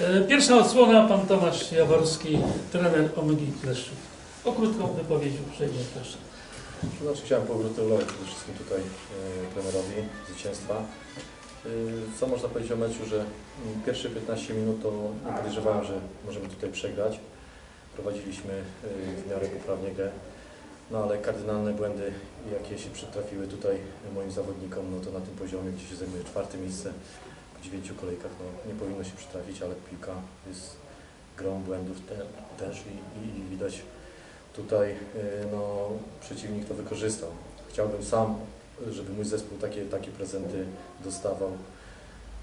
E, Pierwsza odsłona, pan Tomasz Jaworski, trener Omegi Kleszczów. O krótką wypowiedź uprzejmie proszę. Znaczy chciałem pogratulować przede wszystkim tutaj e, trenerowi zwycięstwa. E, co można powiedzieć o meczu, że mm, pierwsze 15 minut to nie podejrzewałem, że możemy tutaj przegrać. Prowadziliśmy w miarę poprawnie grę, no ale kardynalne błędy, jakie się przytrafiły tutaj moim zawodnikom, no to na tym poziomie, gdzie się zajmuje czwarte miejsce dziewięciu kolejkach, no nie powinno się przytrafić, ale piłka jest grą błędów te, też i, i, i widać tutaj y, no, przeciwnik to wykorzystał. Chciałbym sam, żeby mój zespół takie, takie prezenty dostawał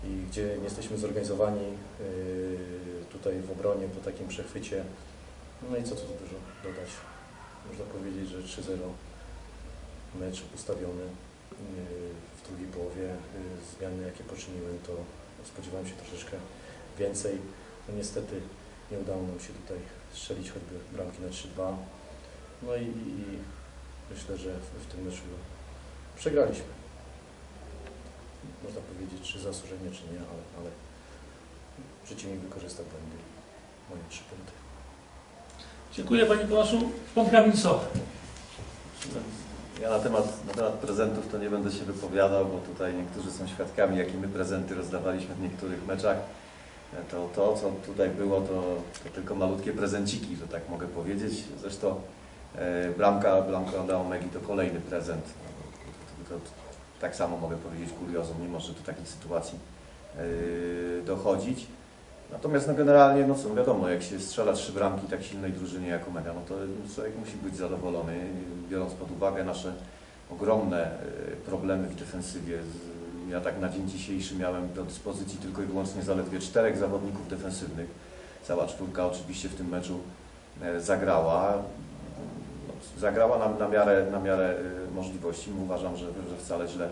i gdzie nie jesteśmy zorganizowani y, tutaj w obronie po takim przechwycie. No i co tu dużo dodać? Można powiedzieć, że 3-0 mecz ustawiony w drugiej połowie. y, Zmiany jakie poczyniłem, to spodziewałem się troszeczkę więcej. No niestety nie udało nam się tutaj strzelić choćby bramki na 3-2. No i, i, myślę, że w, w tym meczu przegraliśmy. Można powiedzieć, czy zasłużenie, czy nie, ale, ale przeciwnik wykorzystał błędy. Moje trzy punkty. Dziękuję panie Tomaszu. Pan Kamil Soch. Ja na temat, na temat prezentów to nie będę się wypowiadał, bo tutaj niektórzy są świadkami, jakie my prezenty rozdawaliśmy w niektórych meczach. To, to co tutaj było, to, to tylko malutkie prezenciki, że tak mogę powiedzieć. Zresztą e, bramka, bramka dla to kolejny prezent. To, to, tak samo mogę powiedzieć kuriozum, nie może do takich sytuacji e, dochodzić. Natomiast no generalnie, no co, wiadomo, jak się strzela trzy bramki tak silnej drużynie jak Omega, no to człowiek musi być zadowolony, biorąc pod uwagę nasze ogromne e, problemy w defensywie. Ja tak na dzień dzisiejszy miałem do dyspozycji tylko i wyłącznie zaledwie czterech zawodników defensywnych. Cała czwórka oczywiście w tym meczu e, zagrała. No, Zagrała na, na miarę, na miarę e, możliwości. Uważam, że, że wcale źle,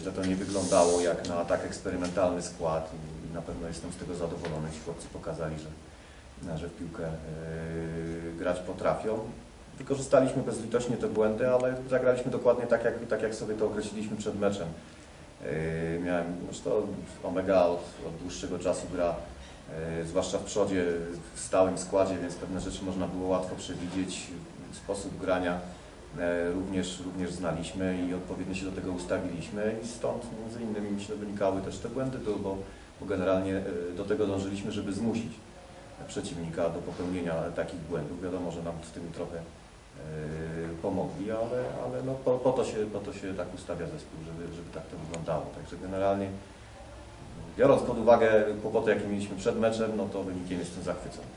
źle to nie wyglądało jak na tak eksperymentalny skład i na pewno jestem z tego zadowolony. Ci chłopcy pokazali, że, że w piłkę e, grać potrafią. Wykorzystaliśmy bezlitośnie te błędy, ale zagraliśmy dokładnie tak, jak, tak jak sobie to określiliśmy przed meczem. Yy, Miałem, zresztą Omega od, od dłuższego czasu gra, zwłaszcza w przodzie, w stałym składzie, więc pewne rzeczy można było łatwo przewidzieć. Sposób grania również, również znaliśmy i odpowiednio się do tego ustawiliśmy i stąd między innymi myślę wynikały też te błędy, bo, bo generalnie yy, do tego dążyliśmy, żeby zmusić przeciwnika do popełnienia takich błędów. Wiadomo, że nam w tym trochę yy, pomogli, ale, ale no po, po, to się, po to się tak ustawia zespół, żeby, żeby tak to wyglądało. Także generalnie biorąc pod uwagę kłopoty, jakie mieliśmy przed meczem, no to wynikiem jestem zachwycony.